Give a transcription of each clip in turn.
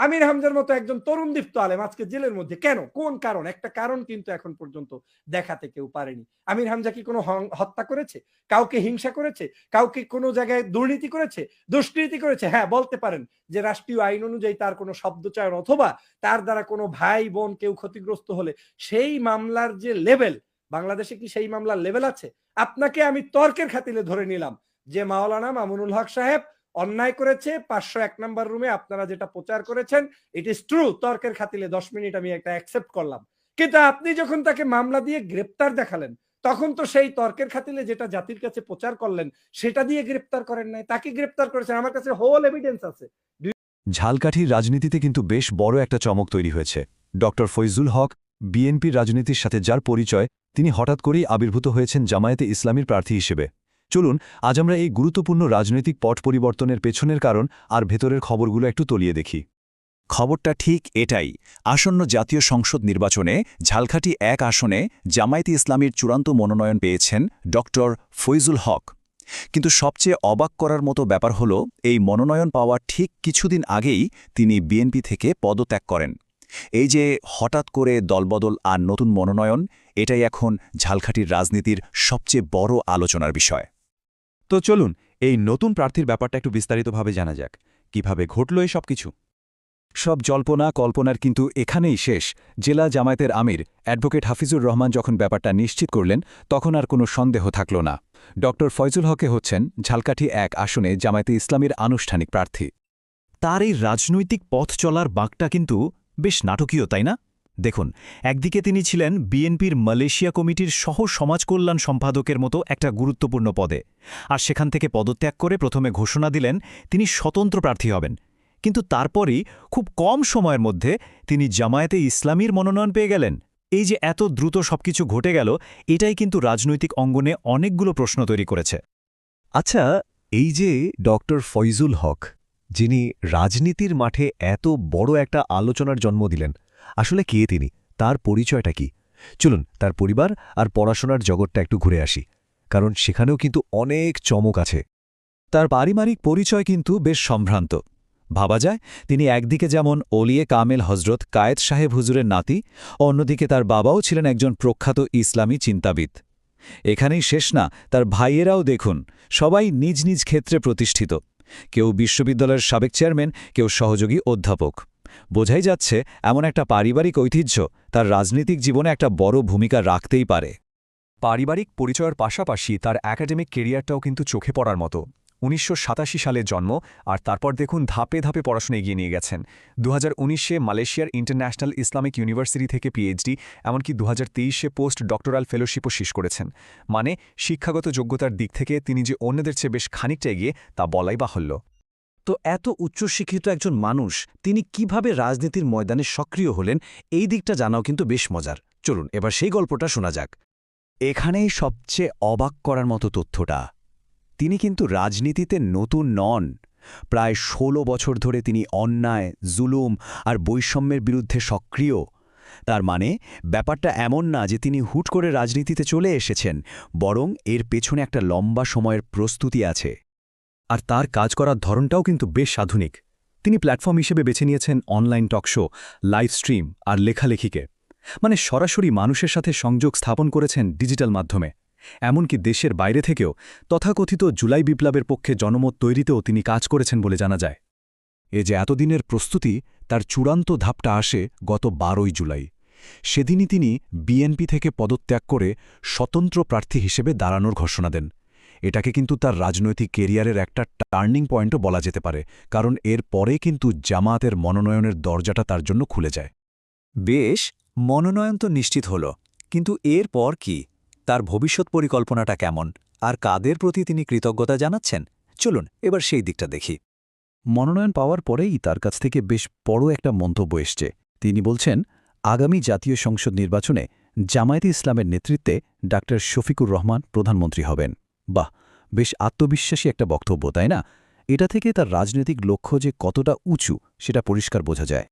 আমির হামজার মতো একজন তরুণ দীপ্ত আলেম আজকে জেলের মধ্যে। কেন? কোন কারণ? একটা কারণ কিন্তু এখন পর্যন্ত দেখাতে কেউ পারেনি। আমির হামজা কি কোনো হত্যা করেছে? কাউকে হিংসা করেছে? কাউকে কোনো জায়গায় দুর্নীতি করেছে? দুষ্কৃতি করেছে? হ্যাঁ বলতে পারেন যে রাষ্ট্রীয় আইন অনুযায়ী তার কোনো শব্দচয়ন অথবা তার দ্বারা কোনো ভাই বোন কেউ ক্ষতিগ্রস্ত হলে সেই মামলার যে লেভেল, বাংলাদেশে কি সেই মামলার লেভেল আছে? আপনাকে আমি তর্কের খাতিলে ধরে নিলাম যে মাওলানা মামুনুল হক সাহেব অন্যায় করেছে, পাঁচশো এক নাম্বার রুমে আপনারা যেটা প্রচার করেছেন ইট ইস ট্রু তর্কের খাতিলে দশ মিনিট আমি একটা অ্যাকসেপ্ট করলাম। কিন্তু আপনি যখন তাকে মামলা দিয়ে গ্রেপ্তার দেখালেন, তখন তো সেই তর্কের খাতিলে যেটা জাতির কাছে প্রচার করলেন, সেটা দিয়ে গ্রেপ্তার করেন নাই। তাকে গ্রেপ্তার করেছেন, আমার কাছে হোল এভিডেন্স আছে। ঝালকাঠির রাজনীতিতে কিন্তু বেশ বড় একটা চমক তৈরি হয়েছে। ডক্টর ফৈজুল হক, বিএনপির রাজনীতির সাথে যার পরিচয়, তিনি হঠাৎ করেই আবির্ভূত হয়েছেন জামায়াতে ইসলামীর প্রার্থী হিসেবে। চলুন, আজ আমরা এই গুরুত্বপূর্ণ রাজনৈতিক পট পরিবর্তনের পেছনের কারণ আর ভেতরের খবরগুলো একটু তলিয়ে দেখি। খবরটা ঠিক এটাই, আসন্ন জাতীয় সংসদ নির্বাচনে ঝালখাটি এক আসনে জামায়াতে ইসলামীর চূড়ান্ত মনোনয়ন পেয়েছেন ড. ফৈজুল হক। কিন্তু সবচেয়ে অবাক করার মতো ব্যাপার হল, এই মনোনয়ন পাওয়ার ঠিক কিছুদিন আগেই তিনি বিএনপি থেকে পদত্যাগ করেন। এই যে হঠাৎ করে দলবদল আর নতুন মনোনয়ন, এটাই এখন ঝালখাটির রাজনীতির সবচেয়ে বড় আলোচনার বিষয়। তো চলুন এই নতুন প্রার্থীর ব্যাপারটা একটু বিস্তারিতভাবে জানা যাক। কীভাবে ঘটল এই সব কিছু সব জল্পনা কল্পনার কিন্তু এখানেই শেষ। জেলা জামায়াতের আমির অ্যাডভোকেট হাফিজুর রহমান যখন ব্যাপারটা নিশ্চিত করলেন তখন আর কোনো সন্দেহ থাকল না। ড. ফয়জুল হকে হচ্ছেন ঝালকাঠি এক আসনে জামায়াতে ইসলামীর আনুষ্ঠানিক প্রার্থী। তার এই রাজনৈতিক পথ চলার বাঁকটা কিন্তু বেশ নাটকীয় তাই না? দেখুন, একদিকে তিনি ছিলেন বিএনপির মালয়েশিয়া কমিটির সহ সমাজ কল্যাণ সম্পাদকের মতো একটা গুরুত্বপূর্ণ পদে। আর সেখান থেকে পদত্যাগ করে প্রথমে ঘোষণা দিলেন তিনি স্বতন্ত্র প্রার্থী হবেন। কিন্তু তারপরই খুব কম সময়ের মধ্যে তিনি জামায়াতে ইসলামীর মনোনয়ন পেয়ে গেলেন। এই যে এত দ্রুত সবকিছু ঘটে গেল, এটাই কিন্তু রাজনৈতিক অঙ্গনে অনেকগুলো প্রশ্ন তৈরি করেছে। আচ্ছা এই যে ডক্টর ফয়জুল হক, যিনি রাজনীতির মাঠে এত বড় একটা আলোচনার জন্ম দিলেন আসলে কে তিনি? তার পরিচয়টা কি? চলুন, তার পরিবার আর পড়াশোনার জগৎটা একটু ঘুরে আসি, কারণ সেখানেও কিন্তু অনেক চমক আছে। তার পারিবারিক পরিচয় কিন্তু বেশ সম্ভ্রান্ত। ভাবা যায়, তিনি একদিকে যেমন ওলিয়ে কামেল হজরত কায়েদ সাহেব হুজুরের নাতি, অন্যদিকে তার বাবাও ছিলেন একজন প্রখ্যাত ইসলামী চিন্তাবিদ। এখানেই শেষ না, তার ভাইয়েরাও দেখুন, সবাই নিজ নিজ ক্ষেত্রে প্রতিষ্ঠিত। কেউ বিশ্ববিদ্যালয়ের সাবেক চেয়ারম্যান, কেউ সহযোগী অধ্যাপক। বোঝাই যাচ্ছে, এমন একটা পারিবারিক ঐতিহ্য তার রাজনৈতিক জীবনে একটা বড় ভূমিকা রাখতেই পারে। পারিবারিক পরিচয়ের পাশাপাশি তার একাডেমিক কেরিয়ারটাও কিন্তু চোখে পড়ার মতো। উনিশশো সাতাশি সালে জন্ম আর তারপর দেখুন ধাপে ধাপে পড়াশোনা এগিয়ে নিয়ে গেছেন। দু হাজার মালয়েশিয়ার ইন্টারন্যাশনাল ইসলামিক ইউনিভার্সিটি থেকে পিএইচডি এমনকি দু হাজার পোস্ট ডক্টরাল ফেলোশিপও শেষ করেছেন। মানে শিক্ষাগত যোগ্যতার দিক থেকে তিনি যে অন্যদের চেয়ে বেশ খানিকটা এগিয়ে তা বলাই বাহুল্য। তো এত উচ্চশিক্ষিত একজন মানুষ, তিনি কীভাবে রাজনীতির ময়দানে সক্রিয় হলেন, এই দিকটা জানাও কিন্তু বেশ মজার। চলুন, এবার সেই গল্পটা শোনা যাক। এখানেই সবচেয়ে অবাক করার মতো তথ্যটা। তিনি কিন্তু রাজনীতিতে নতুন নন। প্রায় ১৬ বছর ধরে তিনি অন্যায়, জুলুম আর বৈষম্যের বিরুদ্ধে সক্রিয়। তার মানে ব্যাপারটা এমন না যে তিনি হুট করে রাজনীতিতে চলে এসেছেন, বরং এর পেছনে একটা লম্বা সময়ের প্রস্তুতি আছে। আর তার কাজ করার ধরনটাও কিন্তু বেশ আধুনিক। তিনি প্ল্যাটফর্ম হিসেবে বেছে নিয়েছেন online talk show live stream আর লেখালেখিকে। মানে সরাসরি মানুষের সাথে সংযোগ স্থাপন করেছেন ডিজিটাল মাধ্যমে। এমনকি দেশের বাইরে থেকেও তথাকথিত জুলাই বিপ্লবের পক্ষে জনমত তৈরিতেও তিনি কাজ করেছেন বলে জানা যায়। এ যে এতদিনের প্রস্তুতি, তার চূড়ান্ত ধাপটা আসে গত বারোই জুলাই। সেদিনই তিনি বিএনপি থেকে পদত্যাগ করে স্বতন্ত্র প্রার্থী হিসেবে দাঁড়ানোর ঘোষণা দেন। এটাকে কিন্তু তার রাজনৈতিক কেরিয়ারের একটা টার্নিং পয়েন্টও বলা যেতে পারে, কারণ এর পরে কিন্তু জামায়াতের মনোনয়নের দরজাটা তার জন্য খুলে যায়। বেশ, মনোনয়ন তো নিশ্চিত হল, কিন্তু এর পর কি? তার ভবিষ্যৎ পরিকল্পনাটা কেমন? আর কাদের প্রতি তিনি কৃতজ্ঞতা জানাচ্ছেন? চলুন, এবার সেই দিকটা দেখি। মনোনয়ন পাওয়ার পরেই তার কাছ থেকে বেশ বড় একটা মন্তব্য এসছে। তিনি বলছেন, আগামী জাতীয় সংসদ নির্বাচনে জামায়াতে ইসলামের নেতৃত্বে ডা শফিকুর রহমান প্রধানমন্ত্রী হবেন। বাহ, বেশ আত্মবিশ্বাসী একটা বক্তব্য, তাই না? এটা থেকে তার রাজনৈতিক লক্ষ্য যে কতটা উঁচু, সেটা পরিষ্কার বোঝা যায়।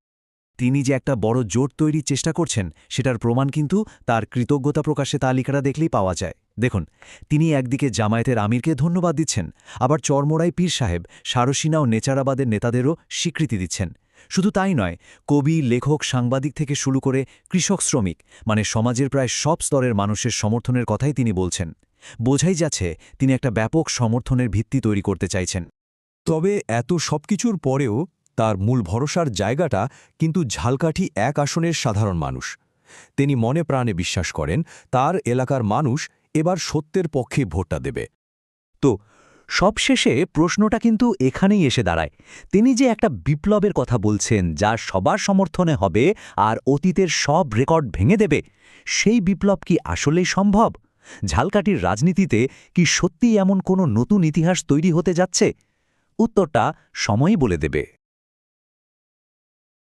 তিনি যে একটা বড় জোট তৈরির চেষ্টা করছেন, সেটার প্রমাণ কিন্তু তার কৃতজ্ঞতা প্রকাশে তালিকাটা দেখলেই পাওয়া যায়। দেখুন, তিনি একদিকে জামায়াতের আমিরকে ধন্যবাদ দিচ্ছেন, আবার চরমোড়াই পীর সাহেব সারসিনা ও নেচারাবাদের নেতাদেরও স্বীকৃতি দিচ্ছেন। শুধু তাই নয়, কবি, লেখক, সাংবাদিক থেকে শুরু করে কৃষক শ্রমিক মানে সমাজের প্রায় সব স্তরের মানুষের সমর্থনের কথাই তিনি বলছেন। বোঝাই যাচ্ছে তিনি একটা ব্যাপক সমর্থনের ভিত্তি তৈরি করতে চাইছেন। তবে এত সবকিছুর পরেও তার মূল ভরসার জায়গাটা কিন্তু ঝালকাঠি এক আসনের সাধারণ মানুষ। তিনি মনে প্রাণে বিশ্বাস করেন, তার এলাকার মানুষ এবার সত্যের পক্ষে ভোটটা দেবে। তো সবশেষে প্রশ্নটা কিন্তু এখানেই এসে দাঁড়ায়। তিনি যে একটা বিপ্লবের কথা বলছেন, যা সবার সমর্থনে হবে আর অতীতের সব রেকর্ড ভেঙে দেবে, সেই বিপ্লব কি আসলেই সম্ভব? ঝালকাঠির রাজনীতিতে কি সত্যিই এমন কোনো নতুন ইতিহাস তৈরি হতে যাচ্ছে? উত্তরটা সময়ই বলে দেবে।